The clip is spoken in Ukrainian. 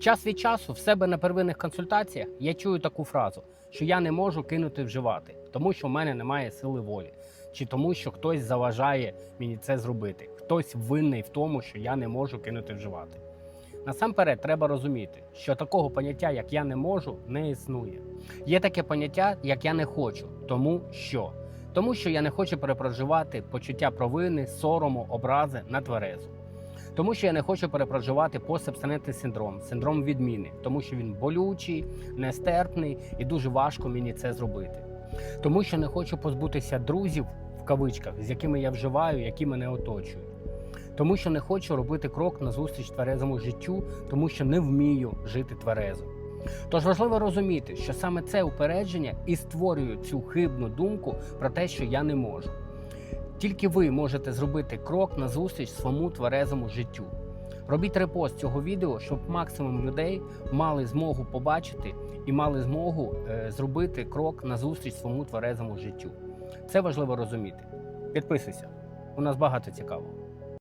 Час від часу в себе на первинних консультаціях я чую таку фразу, що я не можу кинути вживати, тому що в мене немає сили волі, чи тому, що хтось заважає мені це зробити. Хтось винний в тому, що я не можу кинути вживати. Насамперед, треба розуміти, що такого поняття, як я не можу, не існує. Є таке поняття, як я не хочу, тому що. Тому що я не хочу перепроживати почуття провини, сорому, образи на тверезу. Тому що я не хочу перепроживати постабстинентний синдром, синдром відміни, тому що він болючий, нестерпний і дуже важко мені це зробити. Тому що не хочу позбутися друзів в кавичках, з якими я вживаю, які мене оточують. Тому що не хочу робити крок назустріч тверезому життю, тому що не вмію жити тверезо. Тож важливо розуміти, що саме це упередження і створює цю хибну думку про те, що я не можу. Тільки ви можете зробити крок назустріч своєму тверезому життю. Робіть репост цього відео, щоб максимум людей мали змогу побачити і мали змогу е, зробити крок назустріч своєму тверезому життю. Це важливо розуміти. Підписуйся, у нас багато цікавого.